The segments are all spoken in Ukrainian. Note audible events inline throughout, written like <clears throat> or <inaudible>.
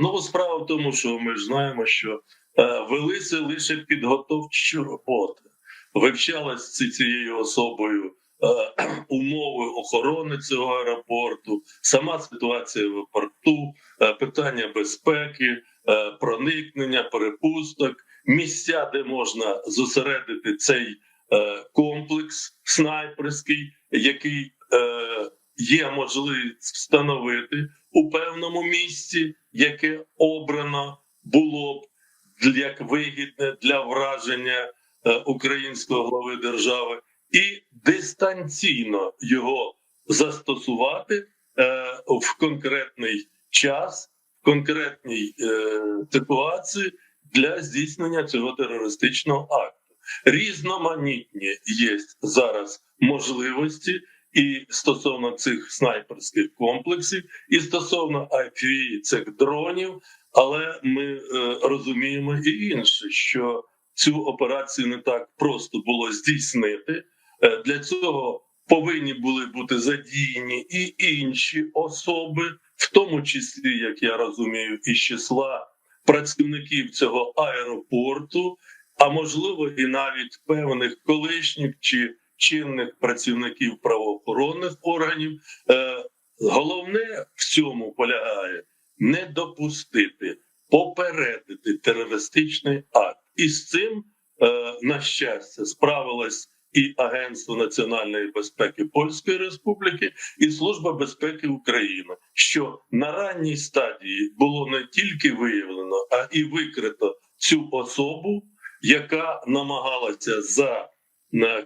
ну, справа в тому, що ми ж знаємо, що е, велися лише підготовчі роботи, вивчалась ці- цією особою е, <clears throat> умови охорони цього аеропорту, сама ситуація в порту, е, питання безпеки, проникнення, перепусток, місця, де можна зосередити цей комплекс снайперський, який є можливість встановити у певному місці, яке обрано було б як вигідне для враження е, українського глави держави, і дистанційно його застосувати е, в конкретний час, в конкретній е, ситуації для здійснення цього терористичного акту. Різноманітні є зараз можливості і стосовно цих снайперських комплексів, і стосовно IPV цих дронів. Але ми е, розуміємо і інше, що цю операцію не так просто було здійснити. Е, для цього повинні були бути задіяні і інші особи, в тому числі, як я розумію, із числа працівників цього аеропорту, а можливо, і навіть певних колишніх чи чинних працівників правоохоронних органів. Е, головне в цьому полягає не допустити попередити терористичний акт, і з цим, е, на щастя, справилась і Агентство національної безпеки Польської Республіки, і Служба безпеки України, що на ранній стадії було не тільки виявлено, а і викрито цю особу, яка намагалася за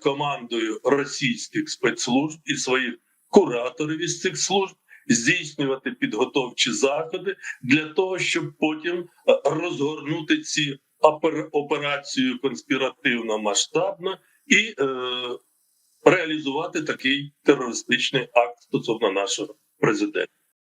командою російських спецслужб і своїх кураторів із цих служб здійснювати підготовчі заходи для того, щоб потім е, розгорнути ці опер- операцію конспіративно масштабно і е, реалізувати такий терористичний акт стосовно нашого президента.